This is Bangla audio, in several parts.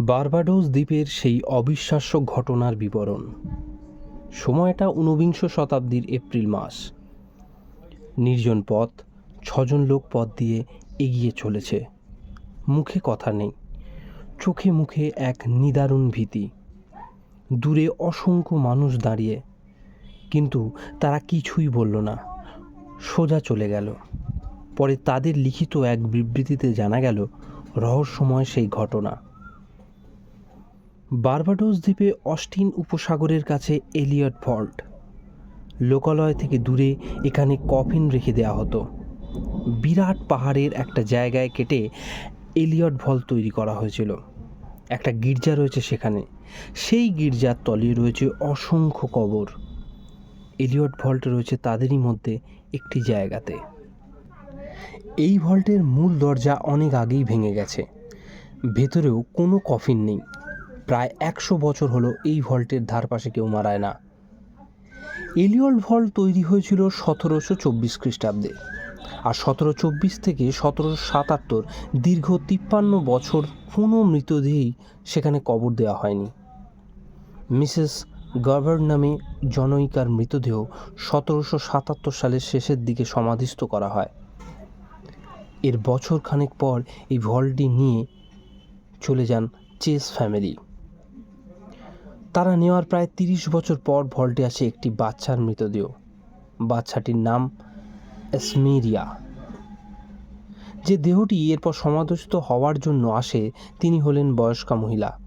বার্বাডোস দ্বীপের সেই অবিশ্বাস্য ঘটনার বিবরণ। সময়টা ঊনবিংশ শতাব্দীর এপ্রিল মাস। নির্জন পথ, ছজন লোক পথ দিয়ে এগিয়ে চলেছে। মুখে কথা নেই। চোখে মুখে এক নিদারুণ ভীতি। দূরে অসংখ্য মানুষ দাঁড়িয়ে। কিন্তু তারা কিছুই বলল না। সোজা চলে গেল। পরে তাদের লিখিত এক বিবৃতিতে জানা গেল, রহস্যময় সেই ঘটনা। বার্বাডোস দ্বীপে অস্টিন উপসাগরের কাছে এলিয়ট ভল্ট লোকালয় থেকে দূরে এখানে কফিন রেখে দেওয়া হতো। বিরাট পাহাড়ের একটা জায়গায় কেটে এলিয়ট ভল্ট তৈরি করা হয়েছিল। একটা গির্জা রয়েছে সেখানে। সেই গির্জার তলে রয়েছে অসংখ্য কবর। এলিয়ট ভল্ট রয়েছে তাদেরই মধ্যে একটি জায়গাতে। এই ভল্টের মূল দরজা অনেক আগেই ভেঙে গেছে। ভেতরেও কোনো কফিন নেই। প্রায় একশো বছর হলো এই ভল্টের ধারপাশে কেউ মারায় না। এলিয়ট ভল্ট তৈরি হয়েছিল সতেরোশো চব্বিশ খ্রিস্টাব্দে আর সতেরো চব্বিশ থেকে সতেরোশো সাতাত্তর দীর্ঘ তিপ্পান্ন বছর কোনো মৃতদেহই সেখানে কবর দেওয়া হয়নি। মিসেস গভর্ন নামে জনৈকার মৃতদেহ সতেরোশো সাতাত্তর সালের শেষের দিকে সমাধিস্থ করা হয়। এর বছর খানেক পর এই ভল্টটি নিয়ে চলে যান চেস ফ্যামিলি। তারা নেওয়ার প্রায় তিরিশ বছর পর ভল্টে আসে একটি বাচ্চার মৃতদেহ। বাচ্চাটির নাম এসমেরিয়া। যে দেহটি এরপর সমাধিস্থ হওয়ার জন্য আসে, তিনি হলেন বয়স্কা মহিলা।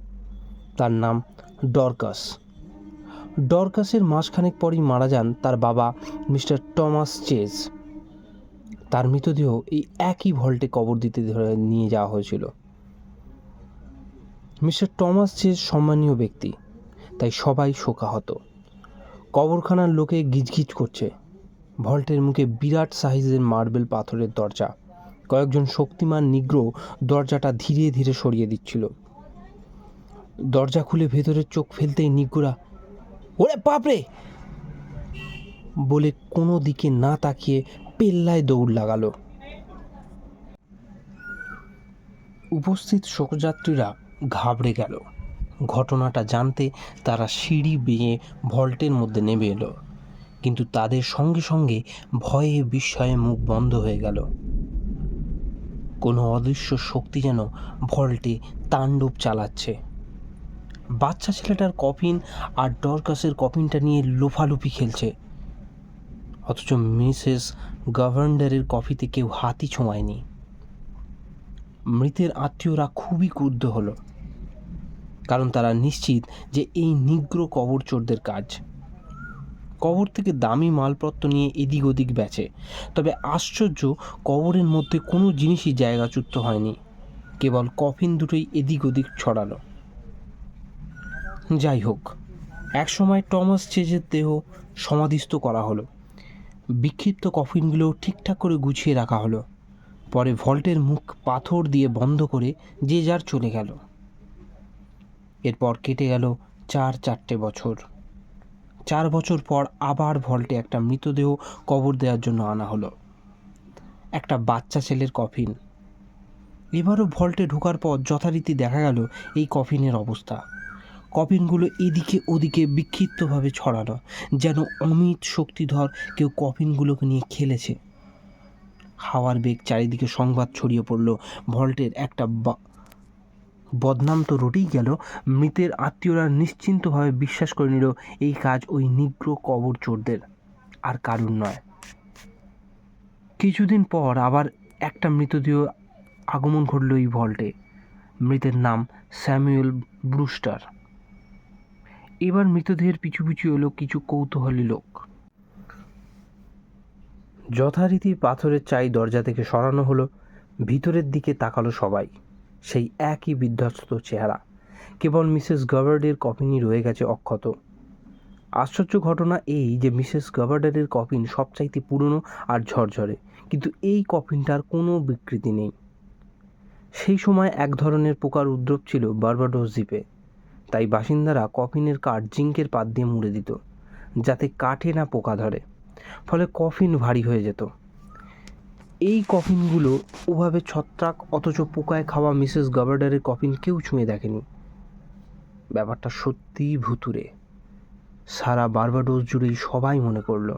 তার নাম ডরকাস। ডরকাসের মাসখানেক পরই মারা যান তার বাবা মিস্টার টমাস চেজ। তার মৃতদেহ এই একই ভল্টে কবর দিতে নিয়ে যাওয়া হয়েছিল। মিস্টার টমাস চেজ সম্মানীয় ব্যক্তি। তাই সবাই শোকাহত। কবরখানার লোকে গিজগিজ করছে। ভল্টের মুখে বিরাট সাইজের মার্বেল পাথরের দরজা। কয়েকজন শক্তিমান নিগ্র দরজাটা ধীরে ধীরে সরিয়ে দিচ্ছিল। দরজা খুলে ভেতরে চোখ ফেলতেই নিগ্ররা, ওরে বাপরে! বলে কোনো দিকে না তাকিয়ে পেল্লায় দৌড় লাগালো। উপস্থিত শোকযাত্রীরা ঘাবড়ে গেল। ঘটনাটা জানতে তারা সিঁড়ি বেয়ে ভল্টের মধ্যে নেমে এলো। কিন্তু তাদের সঙ্গে সঙ্গে ভয়ে বিস্ময়ে মুখ বন্ধ হয়ে গেল। কোনো অদৃশ্য শক্তি যেন ভল্টে তাণ্ডব চালাচ্ছে। বাচ্চা ছেলেটার কফিন আর ডরকাসের কফিনটা নিয়ে লোফালুফি খেলছে। অথচ মিসেস গভর্নরের কফিতে কেউ হাতি ছোঁয়ায়নি। মৃতের আত্মীয়রা খুবই ক্রুদ্ধ হলো। কারণ তারা নিশ্চিত যে এই নিগ্র কবর চোরদের কাজ। কবর থেকে দামি মালপত্র নিয়ে এদিক ওদিক বেচে। তবে আশ্চর্য, কবরের মধ্যে কোনো জিনিসই জায়গাচ্যুত হয়নি। কেবল কফিন দুটোই এদিক ওদিক ছড়ালো। যাই হোক, একসময় টমাস চেজের দেহ সমাধিস্থ করা হলো। বিক্ষিপ্ত কফিনগুলো ঠিকঠাক করে গুছিয়ে রাখা হলো। পরে ভল্টের মুখ পাথর দিয়ে বন্ধ করে যে যার চলে গেল। এরপর কেটে গেল চার চারটে বছর। চার বছর পর আবার ভল্টে একটা মৃতদেহ কবর দেওয়ার জন্য আনা হলো। একটা বাচ্চা ছেলের কফিন। এবারও ভল্টে ঢোকার পর যথারীতি দেখা গেল এই কফিনের অবস্থা। কফিনগুলো এদিকে ওদিকে বিক্ষিপ্তভাবে ছড়ানো, যেন অমিত শক্তিধর কেউ কফিনগুলোকে নিয়ে খেলেছে। হাওয়ার বেগ চারিদিকে সংবাদ ছড়িয়ে পড়ল ভল্টের একটা বদনাম তো রটেই গেল। মৃতের আত্মীয়রা নিশ্চিন্তভাবে বিশ্বাস করে নিল, এই কাজ ওই নিগ্র কবর চোরদের। আর কারুর নয়। কিছুদিন পর আবার একটা মৃতদেহ আগমন ঘটল এই ভল্টে। মৃতের নাম স্যামুয়েল ব্রুস্টার। এবার মৃতদেহের পিছু পিছু এলো কিছু কৌতূহলী লোক। যথারীতি পাথরের চাই দরজা থেকে সরানো হলো, ভিতরের দিকে তাকালো সবাই। সেই একই বিধ্বস্ত চেহারা। কেবল মিসেস গভার্ডের কফিনই রয়ে গেছে অক্ষত। আশ্চর্য ঘটনা এই যে মিসেস গভার্ডারের কফিন সবচাইতে পুরনো আর ঝরঝরে, কিন্তু এই কফিনটার কোনো বিকৃতি নেই। সেই সময় এক ধরনের পোকার উদ্রব ছিল বার্বাডোস দ্বীপে। তাই বাসিন্দারা কফিনের কাঠ জিঙ্কের পাত দিয়ে মুড়ে দিত, যাতে কাঠে না পোকা ধরে। ফলে কফিন ভারী হয়ে যেত। এই কফিনগুলো ওভাবে ছত্রাক অথচ পোকায় খাওয়া মিসেস গভার্ডারের কফিন কেউ ছুঁয়ে দেখেনি। ব্যাপারটা সত্যিই ভুতুরে সারা বারবাডোস জুড়েই সবাই মনে করল,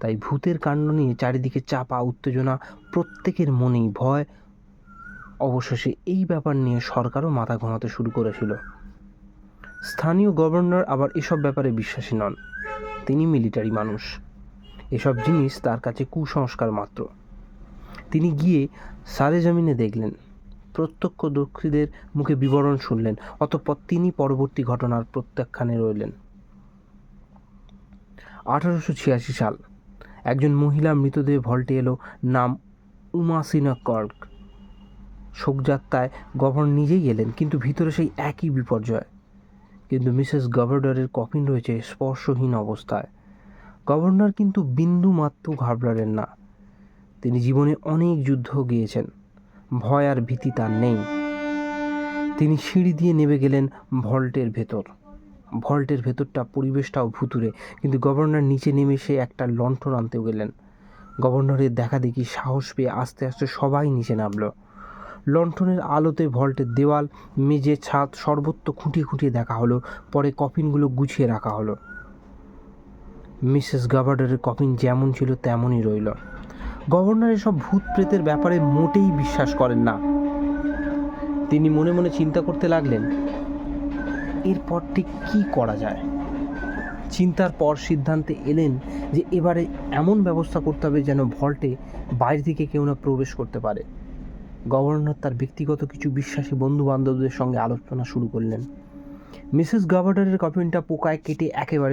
তাই ভূতের কাণ্ড নিয়ে চারিদিকে চাপা উত্তেজনা, প্রত্যেকের মনেই ভয়। অবশেষে এই ব্যাপার নিয়ে সরকারও মাথা ঘামাতে শুরু করেছিল। স্থানীয় গভর্নর আবার এসব ব্যাপারে বিশ্বাসী নন। তিনি মিলিটারি মানুষ। এসব জিনিস তার কাছে কুসংস্কার মাত্র। তিনি গিয়ে সারে জমিনে দেখলেন। প্রত্যক্ষদর্শীদের মুখে বিবরণ শুনলেন, অতঃপর তিনি পরবর্তী ঘটনার প্রত্যাখ্যানে রইলেন। আঠারোশো ছিয়াশি সাল, একজন মহিলা মৃতদেহ ভল্টে এলো, নাম উমাসিনা কর্ক। শোকযাত্রায় গভর্নর নিজেই এলেন কিন্তু ভিতরে সেই একই বিপর্যয়। কিন্তু মিসেস গভর্নরের কফিন রয়েছে স্পর্শহীন অবস্থায়। গভর্নর কিন্তু বিন্দু মাত্র ঘাবড়ালেন না। তিনি জীবনে অনেক যুদ্ধ গিয়েছেন। ভয় আর ভীতি তার নেই। তিনি সিঁড়ি দিয়ে নেমে গেলেন ভল্টের ভেতর। ভল্টের ভেতরটা পরিবেশটাও ভুতুরে কিন্তু গভর্নর নিচে নেমে সে একটা লণ্ঠন আনতেও গেলেন। গভর্নরের দেখা দেখি সাহস পেয়ে আস্তে আস্তে সবাই নিচে নামলো। লণ্ঠনের আলোতে ভল্টের দেওয়াল, মেঝে, ছাদ সর্বত্র খুঁটিয়ে খুঁটিয়ে দেখা হলো, পরে কফিনগুলো গুছিয়ে রাখা হলো। মিসেস গভর্নরের কফিন যেমন ছিল, তেমনই রইল। গভর্নর এসব ভূত প্রেতের ব্যাপারে মোটেই বিশ্বাস করেন না। তিনি মনে মনে চিন্তা করতে লাগলেন, এরপর ঠিক কী করা যায়? চিন্তার পর সিদ্ধান্তে এলেন যে এবারে এমন ব্যবস্থা করতে হবে যেন ভল্টে বাইরে থেকে কেউ না প্রবেশ করতে পারে। গভর্নর তার ব্যক্তিগত কিছু বিশ্বাসী বন্ধু বান্ধবদের সঙ্গে আলোচনা শুরু করলেন। মিসেস গভর্নরের কফিনটা পোকায় কেটে একেবারে